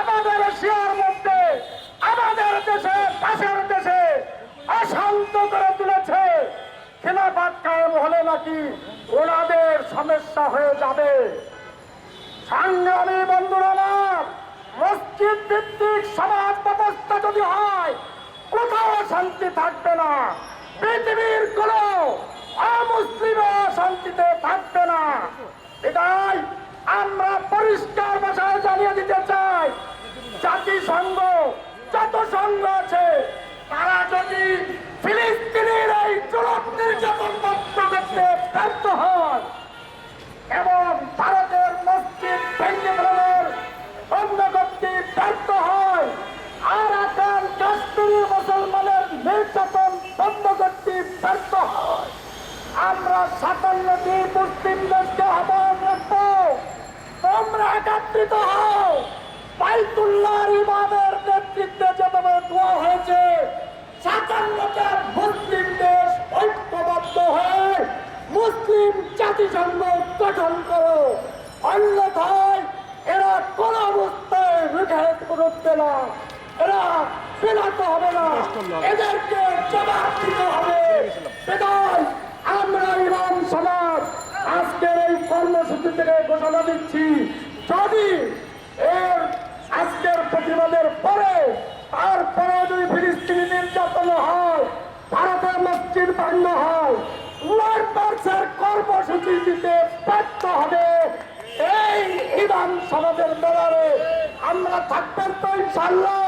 আমাদের এশিয়ার মধ্যে, আমাদের দেশে, পাশের দেশে অশান্ত করে তুলেছে। খেলাফাত কায়েম হলে নাকি ওনাদের সমস্যা হয়ে যাবে। বন্ধুরা মসজিদ ভিত্তিক সমাজ ব্যবস্থা যদি হয়, কোথাও শান্তি থাকবে না। পৃথিবীর কোন অমুসলিম শান্তিতে থাকবে না। এটাই আমরা পরিষ্কার দিতে চাই। জাতিসংঘ যত সংঘ আছে, তারা যদি ফিলিস্তিনের এই চরম নির্যাতন বন্ধ করতে ব্যর্থ হয়, এবং ভারতের মসজিদ ভেঙে ফেলানোর বন্ধ করতে ব্যর্থ হয়, আর এখন কাশ্মীরি মুসলমানের নির্যাতন বন্ধ করতে ব্যর্থ হয়। আমরা সাতান্নটি মুসলিম দেশকে আহ্বান তোমরা একত্রিত হও। বাইতুল্লাহর ইমামের নেতৃত্বে যেভাবে দোয়া হয়েছে, সাতান্নটা মুসলিম দেশ ঐক্যবদ্ধ হয়ে মুসলিম জাতিসংঘ গঠন করো। অন্যথায় এরা কোন অবস্থায় রুখে করতে না। এরা পেলাতে হবে না। এদেরকে জবাব দিতে হবে। আমরা ইমাম সমাজ। আজকের কর্মসূচি থেকে ঘোষণা দিচ্ছি। যদি এর আজকের প্রতিবাদের পরে তারপরে যদি ফিলিস্তিনি নির্যাতন হয় ভারতের মসজিদ ভাঙ্গ হয় কর্মসূচি দিতে ব্যর্থ হবে। এই ইরান সমাজের ব্যাপারে আমরা থাকবেন তো ইনশাল্লাহ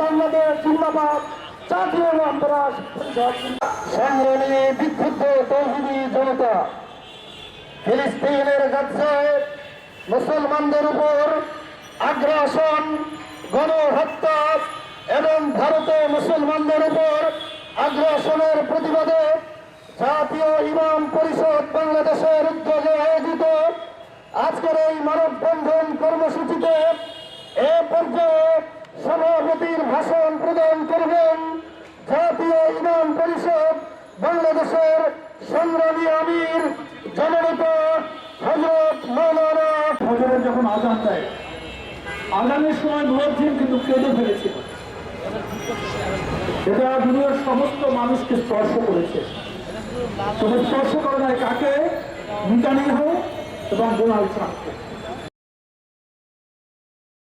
বাংলাদেশ জাতীয় সংগ্রামী বিক্ষুব্ধ জনতা ফিলিস্তিনের গাজায় মুসলমানদের উপর আগ্রাসন, গণহত্যা এবং ভারতে মুসলমানদের উপর আগ্রাসনের প্রতিবাদে জাতীয় ইমাম পরিষদ বাংলাদেশের উদ্যোগে আয়োজিত আজকের এই মানববন্ধন কর্মসূচিতে এ পর্যায়ে সভাপতির ভাষণ প্রদান করবেন জাতীয় ইমাম পরিষদ বাংলাদেশের সংগ্রামী আমির যখন আজান দেয়। আজানের সময় মুয়াজ্জিন কিন্তু কেঁদে ফেলেছিল। এটা দুনিয়ার সমস্ত মানুষকে স্পর্শ করেছে। তবে স্পর্শ করা যায় কাকে? মিটানি হোক এবং ডোনাল্ড ট্রাম্পকে।